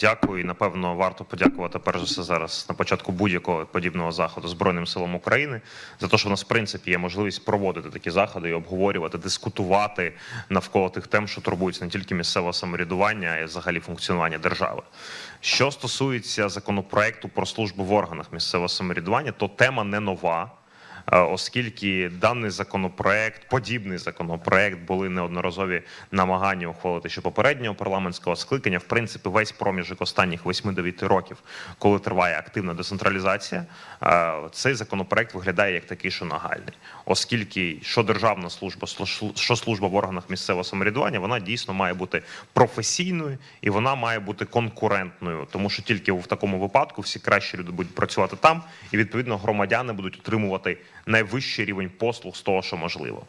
Дякую. І напевно варто подякувати перш за все зараз на початку будь-якого подібного заходу Збройним силам України за те, що в нас в принципі є можливість проводити такі заходи і обговорювати, дискутувати навколо тих тем, що турбуються не тільки місцевого самоврядування, а й взагалі функціонування держави. Що стосується законопроекту про службу в органах місцевого самоврядування, то тема не нова. Е, Оскільки даний законопроект, подібний законопроект, були неодноразові намагання ухвалити ще попереднього парламентського скликання. В принципі, весь проміжок останніх 8-9 років, коли триває активна децентралізація, е, цей законопроект виглядає як такий, що нагальний, оскільки що державна служба, що служба в органах місцевого самоврядування, вона дійсно має бути професійною і вона має бути конкурентною, тому що тільки в такому випадку всі кращі люди будуть працювати там, і відповідно громадяни будуть отримувати найвищий рівень послуг з того, що можливо.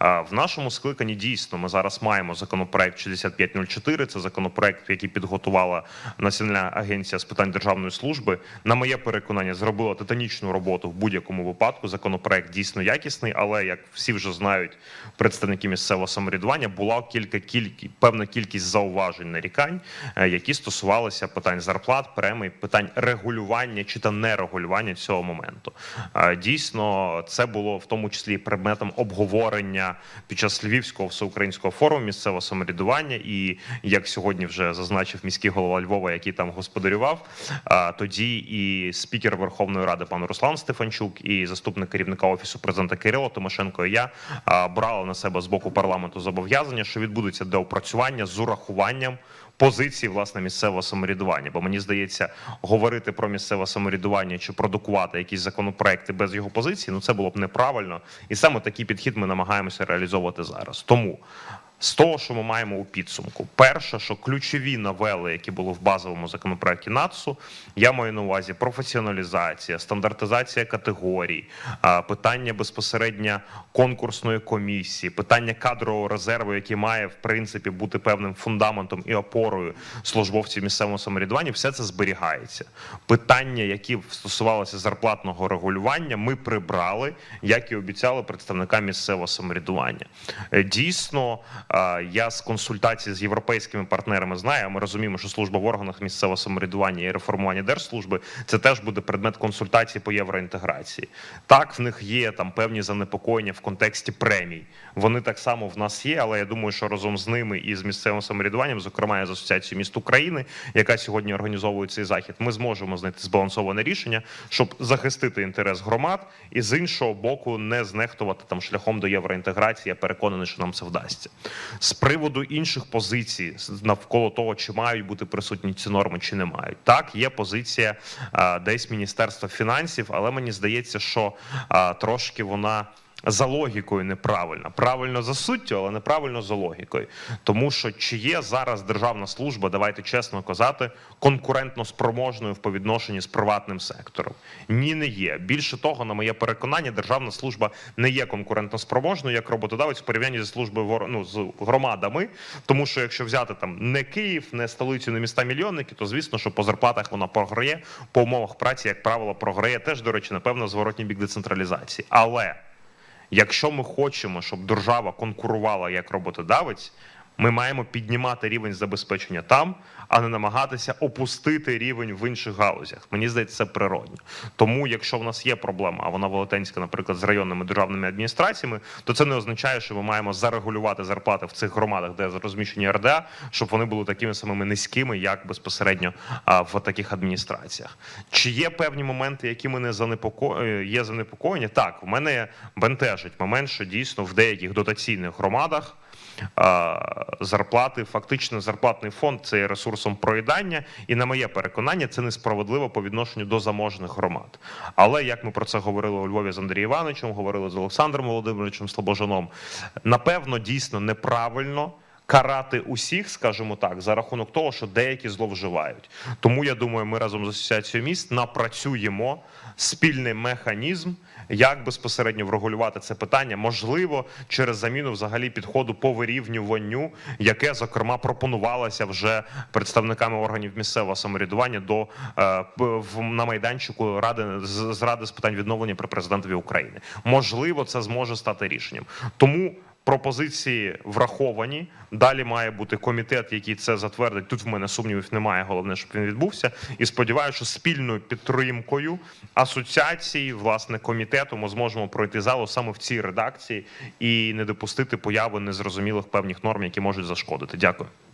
В нашому скликанні дійсно ми зараз маємо законопроект 6504. Це законопроект, який підготувала Національна агенція з питань державної служби. На моє переконання, зробила титанічну роботу в будь-якому випадку. Законопроект дійсно якісний, але як всі вже знають, представники місцевого самоврядування була кілька кількі певна кількість зауважень нарікань, е, які стосувалися питань зарплат, премій, питань регулювання чи та нерегулювання цього моменту. Е, Дійсно, це було в тому числі предметом обговорення під час Львівського всеукраїнського форуму місцевого самоврядування. І як сьогодні вже зазначив міський голова Львова, який там господарював, тоді і спікер Верховної Ради пан Руслан Стефанчук, і заступник керівника офісу президента Кирило Тимошенко і я брали на себе з боку парламенту зобов'язання, що відбудуться доопрацювання з урахуванням позиції власне місцевого самоврядування. Бо мені здається, говорити про місцеве самоврядування чи продукувати якісь законопроекти без його позиції, ну це було б неправильно. І саме такий підхід ми намагаємося реалізовувати зараз. Тому. З того, що ми маємо у підсумку, перше, що ключові новели, які були в базовому законопроекті НАЦУ, я маю на увазі професіоналізація, стандартизація категорій, питання безпосередньо конкурсної комісії, питання кадрового резерву, який має в принципі бути певним фундаментом і опорою службовців місцевого самоврядування, все це зберігається. Питання, які стосувалися зарплатного регулювання, ми прибрали, як і обіцяли представникам місцевого самоврядування. Е, Дійсно, я з консультацій з європейськими партнерами знаю. Ми розуміємо, що служба в органах місцевого самоврядування і реформування держслужби це теж буде предмет консультацій по євроінтеграції. Так, в них є там певні занепокоєння в контексті премій. Вони так само в нас є, але я думаю, що разом з ними і з місцевим самоврядуванням, зокрема з асоціацією міст України, яка сьогодні організовує цей захід, ми зможемо знайти збалансоване рішення, щоб захистити інтерес громад і з іншого боку не знехтувати там шляхом до євроінтеграції. Я переконаний, що нам це вдасться. З приводу інших позицій навколо того, чи мають бути присутні ці норми, чи не мають. Так, є позиція десь Міністерства фінансів, але мені здається, що трошки вона. За логікою неправильно, правильно за суттю, але неправильно за логікою. Тому що чи є зараз державна служба, давайте чесно казати, конкурентно спроможною в повідношенні з приватним сектором? Ні, не є. Більше того, на моє переконання, державна служба не є конкурентно спроможною як роботодавець в порівнянні зі службою ну, з громадами. Тому що якщо взяти там не Київ, не столицю, не міста мільйонники, то звісно, що по зарплатах вона програє, по умовах праці, як правило, програє теж, до речі, напевно, зворотній бік децентралізації. Але Якщо ми хочемо, щоб держава конкурувала як роботодавець, ми маємо піднімати рівень забезпечення там, а не намагатися опустити рівень в інших галузях. Мені здається, це природньо. Тому, якщо в нас є проблема, а вона велетенська, наприклад, з районними державними адміністраціями, то це не означає, що ми маємо зарегулювати зарплати в цих громадах, де розміщені РДА, щоб вони були такими самими низькими, як безпосередньо в таких адміністраціях. Чи є певні моменти, які мене занепоко... е, є занепокоєння? Так, в мене бентежить момент, що дійсно в деяких дотаційних громадах. Зарплати, фактично, зарплатний фонд це є ресурсом проїдання, і на моє переконання, це несправедливо по відношенню до заможних громад. Але як ми про це говорили у Львові з Андрієм Івановичем, говорили з Олександром Володимировичем Слобожаном, напевно, дійсно неправильно. Карати усіх, скажімо так, за рахунок того, що деякі зловживають. Тому я думаю, ми разом з асоціацією міст напрацюємо спільний механізм, як безпосередньо врегулювати це питання, можливо, через заміну взагалі підходу по вирівнюванню, яке зокрема пропонувалося вже представниками органів місцевого самоврядування до е, в на майданчику ради з, ради з питань відновлення при президентові України. Можливо, це зможе стати рішенням. Тому. Пропозиції враховані. Далі має бути комітет, який це затвердить. Тут в мене сумнівів немає. Головне, щоб він відбувся. І сподіваюся, що спільною підтримкою асоціації, власне, комітету, ми зможемо пройти залу саме в цій редакції і не допустити появи незрозумілих певних норм, які можуть зашкодити. Дякую.